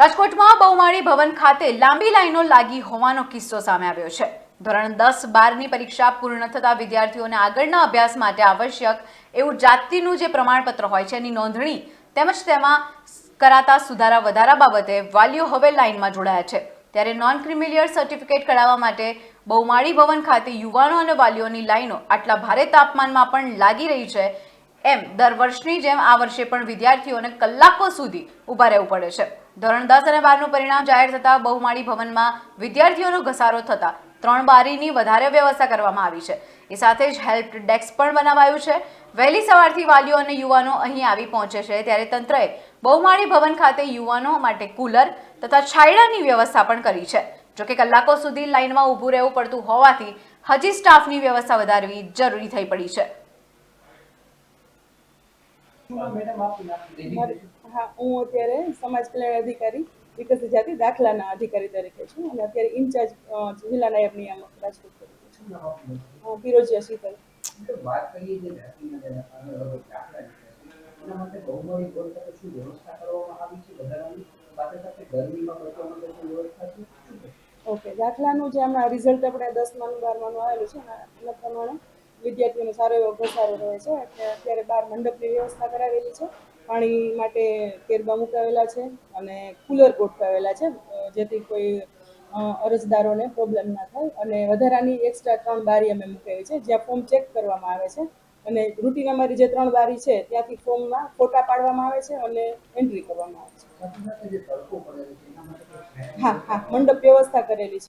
રાજકોટમાં બહુમાળી ભવન ખાતે લાંબી લાઈનો લાગી હોવાનો કિસ્સો સામે આવ્યો છે. ધોરણ દસ બારની પરીક્ષા પૂર્ણ થતા વિદ્યાર્થીઓને આગળના અભ્યાસ માટે આવશ્યક એવું જાતિનું જે પ્રમાણપત્ર હોય છે એની નોંધણી તેમજ તેમાં કરાતા સુધારા વધારા બાબતે વાલીઓ હવે લાઇનમાં જોડાયા છે. ત્યારે નોન ક્રિમિલિયર સર્ટિફિકેટ કઢાવવા માટે બહુમાળી ભવન ખાતે યુવાનો અને વાલીઓની લાઈનો આટલા ભારે તાપમાનમાં પણ લાગી રહી છે એમ, દર વર્ષની જેમ આ વર્ષે પણ વિદ્યાર્થીઓને કલાકો સુધી ઊભા રહેવું પડે છે. ધોરણ દસ અને બારનું પરિણામ જાહેર થતાં બહુમાળી ભવનમાં વિદ્યાર્થીઓનો ઘસારો થતાં ત્રણ બારીની વધારે વ્યવસ્થા કરવામાં આવી છે. એ સાથે જ હેલ્પ ડેસ્ક પણ બનાવાયું છે. વહેલી સવારથી વાલીઓ અને યુવાનો અહીં આવી પહોંચે છે. ત્યારે તંત્રએ બહુમાળી ભવન ખાતે યુવાનો માટે કુલર તથા છાયડાની વ્યવસ્થા પણ કરી છે. જોકે કલાકો સુધી લાઇનમાં ઊભું રહેવું પડતું હોવાથી હજી સ્ટાફની વ્યવસ્થા વધારવી જરૂરી થઈ પડી છે. હા હું અત્યારે સમાજ કલ્યાણ અધિકારી વિકસિત જાતિ દાખલાના અધિકારી તરીકે છું અને અત્યારે ઇન્ચાર્જ જિલ્લા નાયબ નિયામક રાજકોટ તરીકે છું. ફિરોજિયા શીતલ. વાત કરીએ જે જાતિના જે અલગ અલગ દાખલા છે એના માટે બહુમાળી બોર્ડ ખાતે શું વ્યવસ્થા કરવામાં આવી છે? વધારાની સાથે સાથે ગરમીમાં બચવા માટે શું વ્યવસ્થા છે? ઓકે દાખલાનું જે હમણાં રિઝલ્ટ આપણે દસમાનું બારમાનું આવેલું છે એના પ્રમાણે વિદ્યાર્થીઓનો સારો એવો ઘસારો રહે છે. એટલે અત્યારે બાર મંડપની વ્યવસ્થા કરાવેલી છે. પાણી માટે કેરબા મુકાવેલા છે અને કુલર ગોઠવાવેલા છે. જેથી કોઈ અરજદારોને પ્રોબ્લેમ ના થાય. અને વધારાની એક્સ્ટ્રા ત્રણ બારી અમે મૂકેલી છે. જ્યાં ફોર્મ ચેક કરવામાં આવે છે. અને રૂટીન અમારી જે ત્રણ બારી છે ત્યાંથી ફોર્મમાં ફોટા પાડવામાં આવે છે અને એન્ટ્રી કરવામાં આવે છે. છે હા હા મંડપ વ્યવસ્થા કરેલી